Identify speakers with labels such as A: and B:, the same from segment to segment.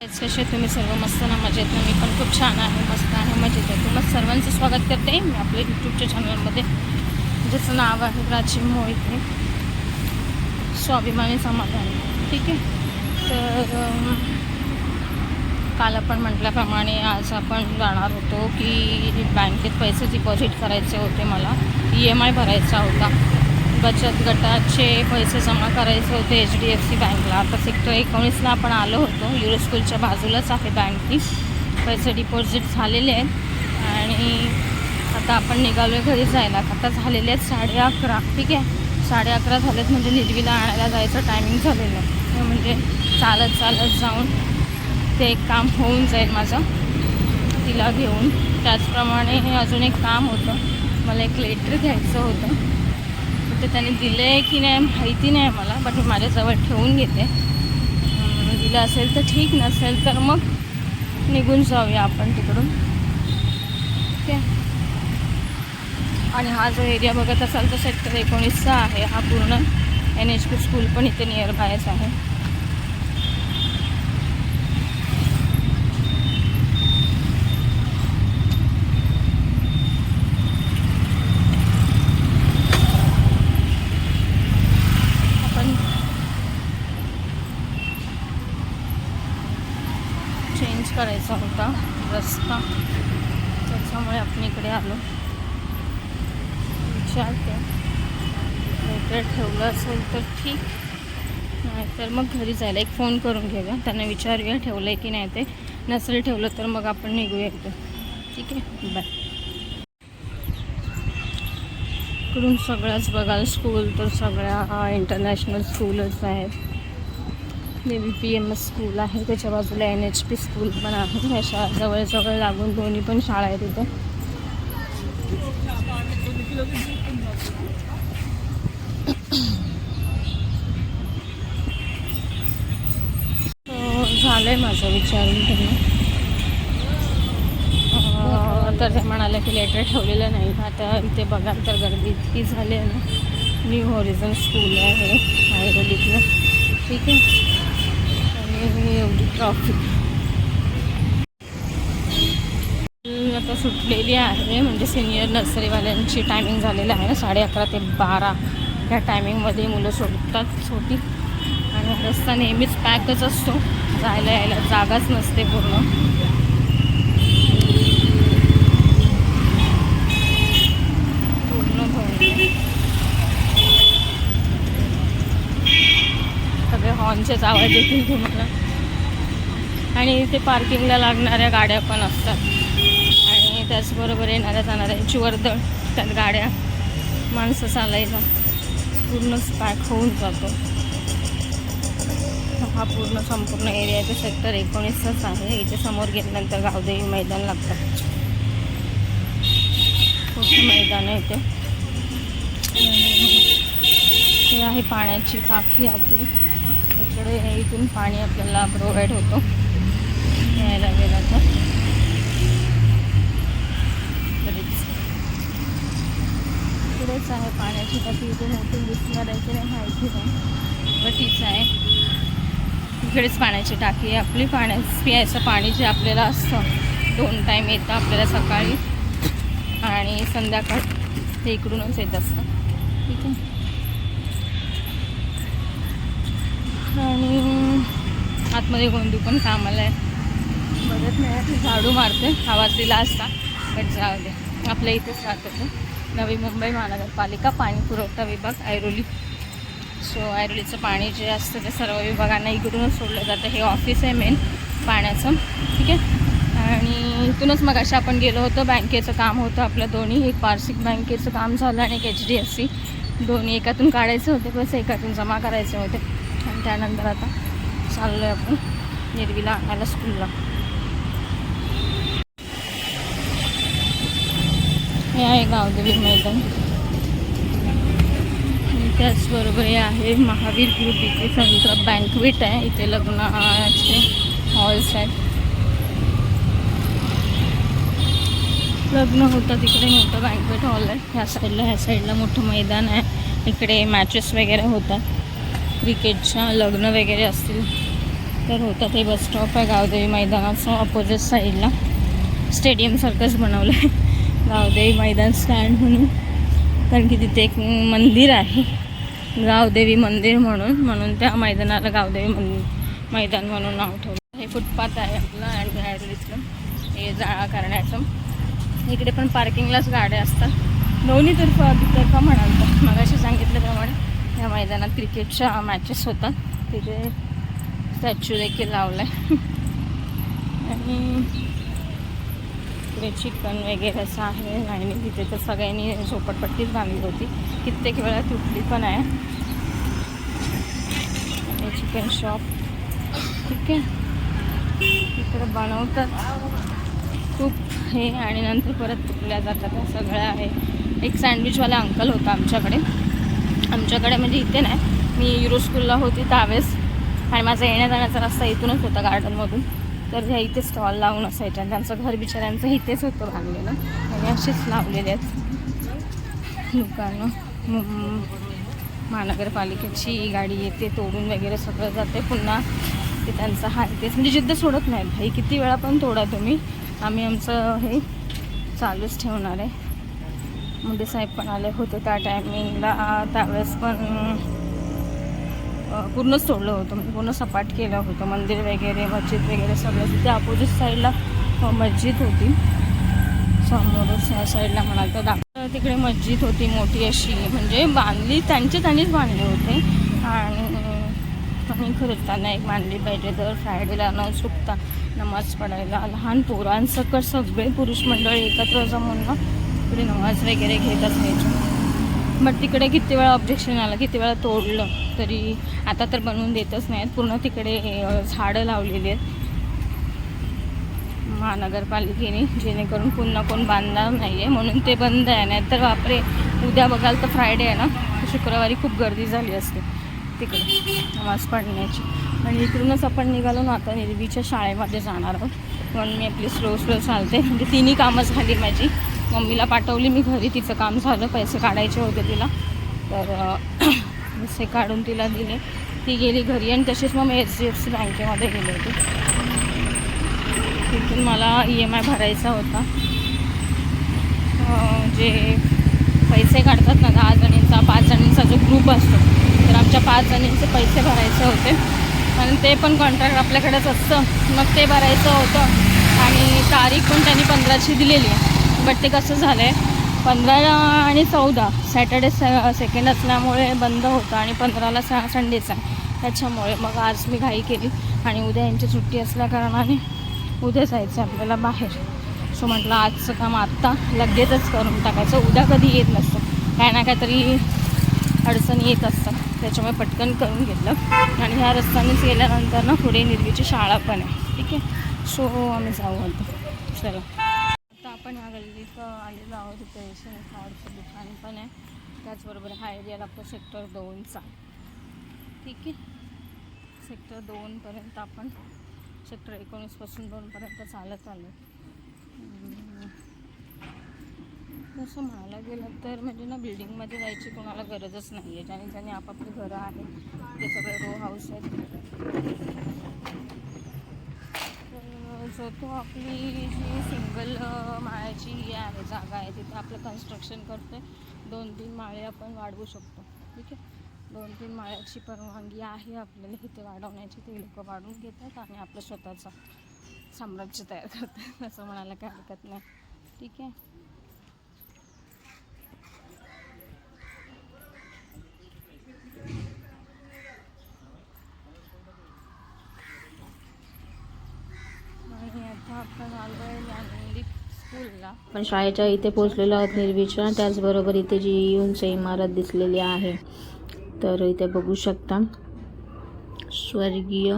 A: तेच कसे तुम्ही सर्व मस्त ना मजेत मी पण खूप छान आहे मस्त आहे मजेत आहे. तुम्हाला सर्वांचं स्वागत करते मी आपल्या यूट्यूबच्या चॅनलमध्ये ज्याचं नाव आहे प्राचीन मोहिते. स्वाभिमानी समाधान. ठीक आहे? तर काल आपण म्हटल्याप्रमाणे आज आपण जाणार होतो की बँकेत पैसे डिपॉझिट करायचे होते मला. ई एम आय भरायचा होता. बचत गटाचे पैसे जमा करायचे होते एच डी एफ सी बँकला. आता सेक्टर एकोणीसला आपण आलो होतो. युरो स्कूलच्या बाजूलाच आहे बँक ती पैसे डिपॉझिट झालेले आहेत. आणि आता आपण निघालो आहे घरी जायला. आता झालेले आहेत साडे अकरा. ठीक आहे? साडे अकरा झालेत म्हणजे निर्वीला आणायला जायचं टायमिंग झालेलं. आहे म्हणजे चालत चालत जाऊन ते एक काम होऊन जाईल माझं. तिला घेऊन. त्याचप्रमाणे अजून एक काम होतं. मला एक लेटर घ्यायचं होतं. ते त्याने दिलं आहे की नाही माहिती नाही मला बट मी माझ्याजवळ ठेवून घेते. दिलं असेल तर ठीक नसेल तर मग निघून जाऊया आपण तिकडून. ठीक आहे. आणि हा जो एरिया बघत असाल तर सेक्टर एकोणीसचा आहे. हा पूर्ण एन एच पी स्कूल पण इथे नियर बायच आहे आपण चेंज करायचा होता रस्ता. त्याच्यामुळे आपण इकडे आलो. विचारते. नाहीतर ठेवलं असेल तर ठीक. नाहीतर मग घरी जायला एक फोन करून घेऊया. त्यांना विचारूया ठेवलं आहे की नाही ते. नसेल ठेवलं तर मग आपण निघूया एकदम ठीक आहे? बाय इकडून सगळ्याच बघाल स्कूल तर सगळ्या इंटरनॅशनल स्कूलच आहेत. मे B P M S school आहे. त्याच्या बाजूला एन एच पी स्कूल पण आहे. अशा जवळजवळ लागून दोन्ही पण शाळा आहेत तिथे झालं आहे माझं विचारून त्यांना तर ते म्हणाले की लेटर ठेवलेलं नाही. आता इथे बघाल तर गर्दी इतकी झाली आहे ना. न्यू हॉरिझन स्कूल आहे आयुर्वेदिकला ठीक आहे. आणि एवढी ट्रॉफिक आता सुटलेली आहे म्हणजे सिनियर नर्सरीवाल्यांची टायमिंग झालेलं आहे. साडे अकरा ते बारा ह्या टायमिंगमध्ये मुलं सोडतात छोटी आणि रस्ता नेहमीच पॅकच असतो. जायला यायला जागाच नसते पूर्ण. सगळे आवाज येतील तुम्हाला. आणि इथे पार्किंगला लागणाऱ्या गाड्या पण असतात. आणि त्याचबरोबर येणाऱ्या जाणाऱ्यांची वर्दळ. त्यात गाड्या माणसं चालायला पूर्णच पॅक होऊन जातो. हा पूर्ण संपूर्ण एरिया सेक्टर एकोणीसच आहे. इथे समोर गेल्यानंतर गावदेवी मैदान लागतं. मोठं मैदान आहे इथे. हे आहे पाण्याची टाकी आपली इकडे इथून पाणी आपल्याला प्रोव्हाइड होतं. यायला गेला तर बरीच इकडेच आहे पाण्याची टाकी इथे मोठी दिसणार आहे की नाही माहिती नाही. बटीच आहे. इकडेच पाण्याची टाकी आहे. आपली पाण्या प्यायचं पाणी जे आपल्याला असतं. दोन टाईम येतं आपल्याला सकाळी आणि संध्याकाळ. ते इकडूनच येत असतं ठीक आहे आणि आतमध्ये गोंदू पण कामाला आहे. बघत नाही झाडू मारते. आवाज दिला असता बट जाऊ दे. आपल्या इथेच राहत होते नवी मुंबई महानगरपालिका पाणी पुरवठा विभाग ऐरोली. सो ऐरोलीचं पाणी जे असतं ते सर्व विभागांना इकडूनच सोडलं जातं. हे ऑफिस आहे मेन पाण्याचं. ठीक आहे? आणि इथूनच मग अशा आपण गेलो होतो. बँकेचं काम होतं आपलं दोन्ही. एक वार्षिक बँकेचं काम झालं आणि एक एच डी एफ सी दोन्ही एकातून काढायचे होते बस एकातून जमा करायचे होते. त्यानंतर आता चाललो आहे आपण निर्वीला आणायला स्कूलला हे आहे गावदेवी मैदान. त्याचबरोबर हे आहे महावीर ग्रुप इथे सेंटर बँकवेट आहे. इथे लग्नाचे हॉल्स आहेत. लग्न होतं तिकडे मोठं बँकवेट हॉल आहे. ह्या साईडला ह्या साईडला मोठं मैदान आहे. इकडे मॅचेस वगैरे होतात. क्रिकेटच्या लग्न वगैरे असतील तर होतात हे बस स्टॉप आहे गावदेवी मैदानाचं अपोजिट साईडला स्टेडियमसारखंच बनवलं आहे गावदेवी मैदान स्टँड म्हणून. कारण की तिथे एक मंदिर आहे. गावदेवी मंदिर म्हणून म्हणून त्या मैदानाला गावदेवी मन मैदान म्हणून नाव ठेवलं. हे फुटपाथ आहे आपलं आणि ॲडलिसलं हे जाळा करण्याचं. इकडे पण पार्किंगलाच गाड्या असतात. दोन्ही तर्फ का म्हणाल तर मगाशी सांगितल्याप्रमाणे. या मैदानात क्रिकेटच्या मॅचेस होतात. तिथे स्टॅच्यू देखील लावला आहे आणि इकडे चिकन वगैरे असं आहे. लाईनी तिथे तर सगळ्यांनी झोपडपट्टीच बांधली होती. कित्येक वेळा तुटली पण आहे. आणि चिकन शॉप ठीक आहे. इकडे बनवतात. खूप हे आणि नंतर परत तुटल्या जातात. सगळं आहे. एक सँडविचवाला अंकल होता आमच्याकडे. आमच्याकडे म्हणजे इथे नाही. मी युरो स्कूलला होती त्यावेळेस. आणि माझा येण्या जाण्याचा रस्ता इथूनच होता गार्डनमधून. तर ह्या इथे स्टॉल लावून असायच्या. आणि त्यांचं घर बिचाऱ्यांचं इथेच होतं बांधलेलं. आणि असेच लावलेले आहेत. दुकानं महानगरपालिकेची गाडी येते तोडून वगैरे सगळं जाते. पुन्हा ते त्यांचा हा तेच म्हणजे जिद्द सोडत नाही भाई. किती वेळा पण तोडा तुम्ही. आम्ही आमचं हे चालूच ठेवणार आहे. मुंडे साहेब पण आले होते त्या टायमिंगला. त्यावेळेस पण पूर्णच सोडलं होतं. म्हणजे पूर्ण सपाट केलं होतं. मंदिर वगैरे मस्जिद वगैरे सगळं. तिथे अपोजिट साईडला मस्जिद होती. समोरच या साईडला म्हणाल तर तिकडे मस्जिद होती मोठी अशी. म्हणजे बांधली त्यांचे त्यांनीच बांधले होते. आणि आणि खरंच त्यांना एक मानली पाहिजे. दर फ्रायडेला न चुकता नमाज पडायला लहान पोरांसकट सगळे पुरुष मंडळी एकत्र जमून ना तिकडे नमाज वगैरे घेत असायचे. बट तिकडे किती वेळा ऑब्जेक्शन आलं किती वेळा तोडलं तरी आता तर बनवून देतच नाहीत. पूर्ण तिकडे झाडं लावलेली आहेत. महानगरपालिकेने जेणेकरून पुन्हा कोण बांधणार नाही आहे म्हणून ते बंद आहे. नाही तर बापरे उद्या बघाल तर फ्रायडे आहे ना? शुक्रवारी खूप गर्दी झाली असते तिकडे नमाज पडण्याची आणि इकडूनच आपण निघालो ना आता निर्वीच्या शाळेमध्ये जाणार आहोत. म्हणून मी आपली स्लो स्लो चालते. म्हणजे तिन्ही कामं झाली माझी. मम्मीला पाठवली मी घरी तिचं काम झालं पैसे काढायचे होते तिला. तर पैसे काढून तिला दिले. ती गेली घरी आणि तशीच मग मी एच डी एफ सी बँकेमध्ये गेले होते. तिथून मला ई एम आय भरायचा होता. जे पैसे काढतात ना दहा जणींचा पाच जणींचा जो ग्रुप असतो तर आमच्या पाच जणींचे पैसे भरायचे होते. आणि ते पण कॉन्ट्रॅक्ट आपल्याकडेच असतं. मग ते भरायचं होतं आणि तारीख पण त्यांनी पंधराची दिलेली आहे. बट ते कसं झालं आहे पंधरा आणि चौदा सॅटर्डे सेकंड असल्यामुळे बंद होतं आणि पंधराला सा संडेचा त्याच्यामुळे मग आज मी घाई केली आणि उद्या यांची सुट्टी असल्याकारणाने उद्या जायचं आहे आपल्याला बाहेर. सो म्हटलं आजचं काम आत्ता लगेचच करून टाकायचं. उद्या कधी येत नसतं. काय ना काहीतरी अडचणी येत असतात त्याच्यामुळे पटकन करून घेतलं. आणि ह्या रस्त्यानेच गेल्यानंतर ना पुढे निर्वीची शाळा पण आहे. ठीक आहे? सो आम्ही जाऊ आता. चला. आपण ह्या गल्लीत आलेलो आहोत इथे रेशन कार्डचं दुकान पण आहे. त्याचबरोबर हा एरिया लागतो सेक्टर दोनचा. ठीक आहे? सेक्टर दोनपर्यंत आपण सेक्टर एकोणीसपासून दोनपर्यंत चालत आलो. तसं म्हणायला गेलं तर म्हणजे ना बिल्डिंगमध्ये जायची कोणाला गरजच नाही आहे ज्याने ज्याने आपापली घरं आहेत ते सगळे रो हाऊस आहेत. तो आपली जी सिंगल माळ्याची ही आहे जागा आहे तिथे आपलं कन्स्ट्रक्शन करते दोन तीन माळे आपण वाढवू शकतो. ठीक आहे? दोन तीन माळ्याची परवानगी आहे आपल्याला इथे वाढवण्याची. ते लोक वाढवून घेतात आणि आपलं स्वतःचं साम्राज्य तयार करतात. असं म्हणायला काही हरकत नाही. ठीक आहे आणि आता आपण आलो आहे ज्ञानदीप स्कूलला
B: पण शाळेच्या इथे पोहोचलेलो आहोत निर्विचार. त्याचबरोबर इथे जी उंच इमारत दिसलेली आहे तर इथे बघू शकता. स्वर्गीय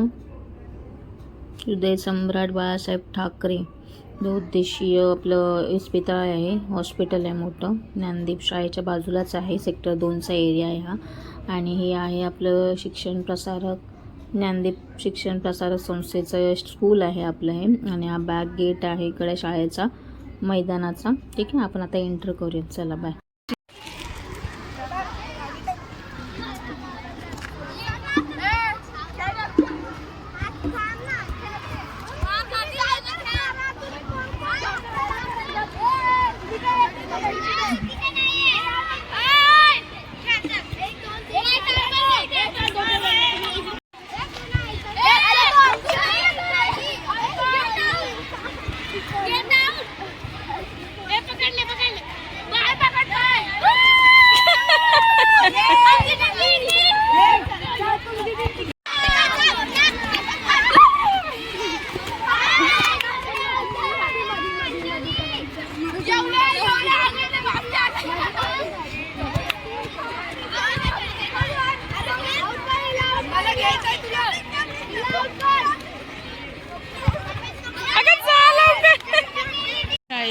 B: हृदय सम्राट बाळासाहेब ठाकरे. बहुउद्देशीय आपलं इस्पितळ आहे हॉस्पिटल आहे मोठं. ज्ञानदीप शाळेच्या बाजूलाच आहे सेक्टर दोनचा एरिया आहे हा. आणि हे आहे आपलं शिक्षण प्रसारक ज्ञानदीप शिक्षण प्रसारक संस्थेचं स्कूल आहे आपलं हे. आणि हा बॅक गेट आहे इकडे शाळेचा. मैदानाचा. ठीक आहे आपण आता एंटर करूया चला बाय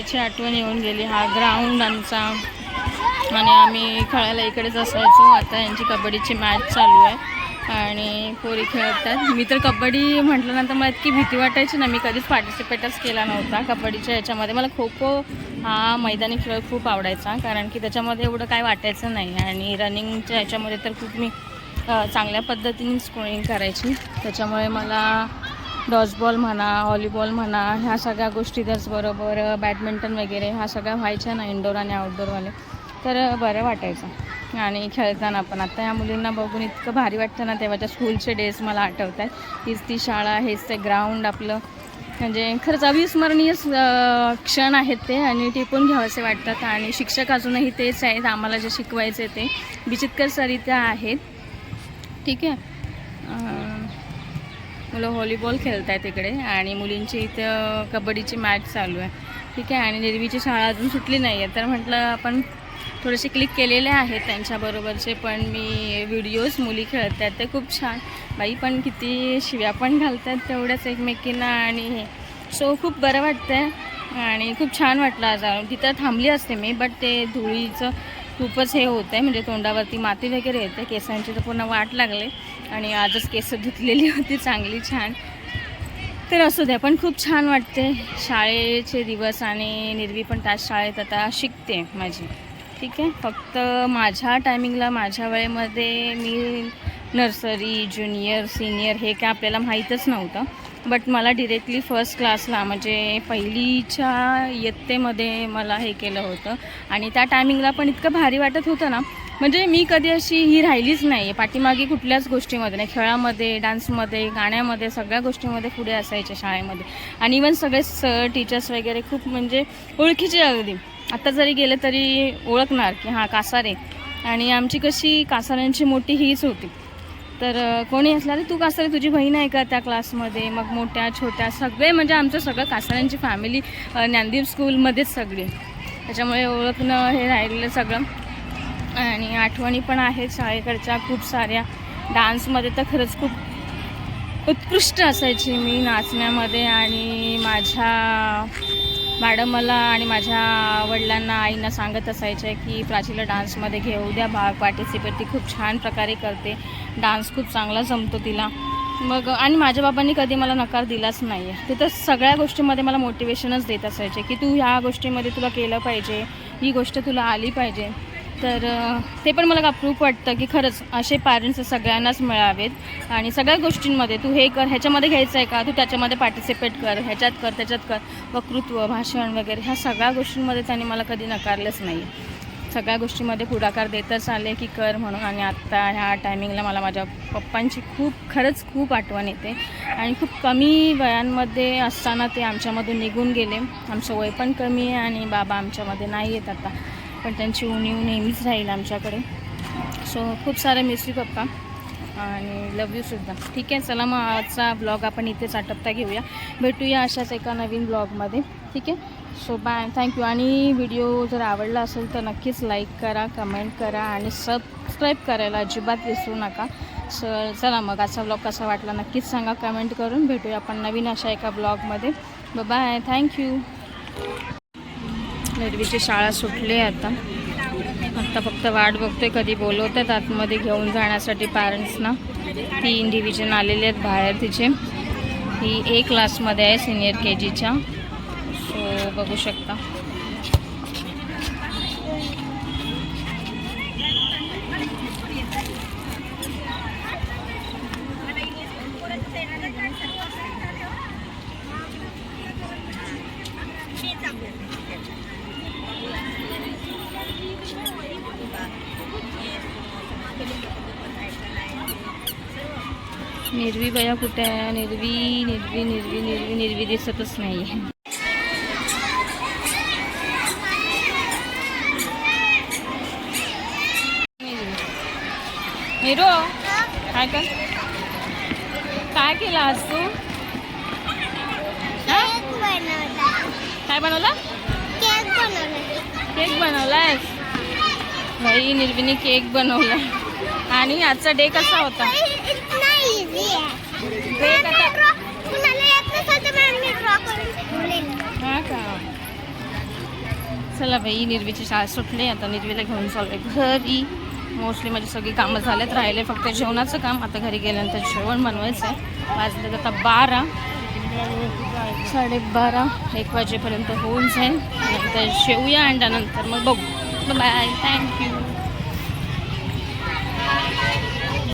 A: शाळेची आठवण येऊन गेली. हा ग्राउंड आमचा. आणि आम्ही खेळायला इकडेच असायचो. आता यांची कबड्डीची मॅच चालू आहे. आणि पोरी खेळतात. मी तर कबड्डी म्हटल्यानंतर मला इतकी भीती वाटायची ना. मी कधीच पार्टिसिपेटच केला नव्हता कबड्डीच्या याच्यामध्ये मला खो खो हा मैदानी खेळ खूप आवडायचा. कारण की त्याच्यामध्ये एवढं काय वाटायचं नाही. आणि रनिंगच्या याच्यामध्ये तर खूप मी चांगल्या पद्धतीने स्कोरिंग करायची. त्याच्यामुळे मला डॉजबॉल म्हणा व्हॉलीबॉल म्हणा ह्या सगळ्या गोष्टी त्याचबरोबर बॅडमिंटन वगैरे ह्या सगळ्या व्हायच्या ना इंडोर आणि आउटडोअरवाले तर बरं वाटायचं. आणि खेळताना पण. आता या मुलींना बघून इतकं भारी वाटतं ना तेव्हाच्या स्कूलचे डेज मला आठवत आहेत हीच ती शाळा हेच ते ग्राउंड आपलं. म्हणजे खरंच अविस्मरणीय क्षण आहेत ते आणि टिपून घ्यावेसे वाटतात. आणि शिक्षक अजूनही तेच आहेत. आम्हाला जे शिकवायचे ते बिचितकर सर आहेत. ठीक आहे. मुलं व्हॉलीबॉल खेळत आहेत इकडे आणि मुलींची इथं कबड्डीची मॅच चालू आहे. ठीक आहे आणि निर्वीची शाळा अजून सुटली नाही आहे तर म्हटलं आपण थोडेसे क्लिक केलेले आहेत त्यांच्याबरोबरचे पण मी व्हिडिओज मुली खेळत आहेत ते खूप छान. बाई पण किती शिव्या पण घालतात तेवढ्याच एकमेकींना आणि हे. सो खूप बरं वाटतं आहे आणि खूप छान वाटलं आज. तिथं थांबली असते मी बट ते धुळीचं खूपच हे होतं आहे म्हणजे तोंडावरती माती वगैरे येते केसांची तर पूर्ण वाट लागले आणि आजच केस धुतलेली होती चांगली छान. तर असू द्या पण खूप छान वाटते. शाळेचे दिवस आणि निर्वी पण त्याच शाळेत आता शिकते माझी. ठीक आहे फक्त माझ्या टायमिंगला माझ्या वेळेमध्ये मी नर्सरी ज्युनियर सिनियर हे काय आपल्याला माहीतच नव्हतं. बट मला डिरेक्टली फर्स्ट क्लासला म्हणजे पहिलीच्या इयत्तेमध्ये मला हे केलं होतं. आणि त्या टायमिंगला पण इतकं भारी वाटत होतं ना. म्हणजे मी कधी अशी ही राहिलीच नाही आहे पाठीमागे कुठल्याच गोष्टीमध्ये नाही. खेळामध्ये डान्समध्ये गाण्यामध्ये सगळ्या गोष्टीमध्ये पुढे असायचे शाळेमध्ये. आणि इवन सगळे सर टीचर्स वगैरे खूप म्हणजे ओळखीचे अगदी. आत्ता जरी गेले तरी ओळखणार की हां कासारे. आणि आमची कशी कासाऱ्यांची मोठी हीच होती. तर कोणी असला तर तू कासारे तुझी बहीण आहे का त्या क्लासमध्ये? मग मोठ्या छोट्या सगळे म्हणजे आमचं सगळं कासाऱ्यांची फॅमिली ज्ञानदीप स्कूलमध्येच सगळी त्याच्यामुळे ओळखणं हे राहिलेलं सगळं. आणि आठवणी पण आहेत शाळेकडच्या खूप साऱ्या. डान्समध्ये तर खरंच खूप उत्कृष्ट असायची मी नाचण्यामध्ये आणि माझ्या मॅडम मला आणि माझ्या वडिलांना आईंना सांगत असायच्या की प्राचीला डान्समध्ये घेऊ द्या भाग पार्टिसिपेट ती खूप छान प्रकारे करते. डान्स खूप चांगला जमतो तिला. मग आणि माझ्या बाबांनी कधी मला नकार दिलाच नाही आहे ते तर सगळ्या गोष्टीमध्ये मला मोटिवेशनच देत असायचे की तू ह्या गोष्टीमध्ये तुला केलं पाहिजे ही गोष्ट तुला आली पाहिजे. तर ते पण मला अप्रूप वाटतं की खरंच असे पॅरेंट्स सगळ्यांनाच मिळावेत आणि सगळ्या गोष्टींमध्ये तू हे कर ह्याच्यामध्ये घ्यायचं आहे का? तू त्याच्यामध्ये पार्टिसिपेट कर ह्याच्यात कर त्याच्यात कर. वक्तृत्व भाषण वगैरे ह्या सगळ्या गोष्टींमध्ये त्यांनी मला कधी नकारलंच नाही सगळ्या गोष्टीमध्ये पुढाकार देतच आले की कर म्हणून. आणि आत्ता ह्या टायमिंगला मला माझ्या पप्पांची खूप खरंच खूप आठवण येते. आणि खूप कमी वयांमध्ये असताना ते आमच्यामधून निघून गेले. आमचं वय पण कमी आहे आणि बाबा आमच्यामध्ये नाही येत आता. पण त्यांची उणीव नेहमीच राहील आमच्याकडे. सो खूप सारे मिस यू पप्पा. आणि लव यू सुद्धा. ठीक आहे चला मग आजचा ब्लॉग आपण इथेच आटपता घेऊया. भेटूया अशाच एका नवीन ब्लॉगमध्ये ठीक आहे? सो बाय थँक्यू आणि व्हिडिओ जर आवडला असेल तर नक्कीच लाईक करा कमेंट करा आणि सबस्क्राईब करायला अजिबात विसरू नका. सर चला मग असा ब्लॉग कसा वाटला नक्कीच सांगा कमेंट करून. भेटूया आपण नवीन अशा एका ब्लॉगमध्ये ब बाय थँक्यू निर्वीची शाळा सुटली आहे आता आत्ता फक्त वाट बघतोय कधी बोलवतात आतमध्ये घेऊन जाण्यासाठी पॅरेंट्सना तीन डिव्हिजन आलेले आहेत बाहेर तिचे. ही ए क्लासमध्ये आहे सिनियर के जीच्या सो बघू शकता. निर्वी बया कुठे आहे? निर्वी निर्वी निर्वी निर्वी निर्वी दिसतच नाही हिरो काय कर काय केलं आज तू? काय बनवलं? केक बनवलायस भाई निर्वीने केक बनवला आणि आजचा डे कसा होता? डे कसा? हा का? चला बाई निर्वीची शाळा सुटली. आता निर्वीला घेऊन चालू घरी. मोस्टली माझी सगळी कामं झालेत राहिले फक्त जेवणाचं काम. आता घरी गेल्यानंतर जेवण बनवायचं आहे. वाजले आता बारा. साडेबारा एक वाजेपर्यंत होऊन जाईल. नंतर जेवूया आणि त्यानंतर मग बघू. Bye thank you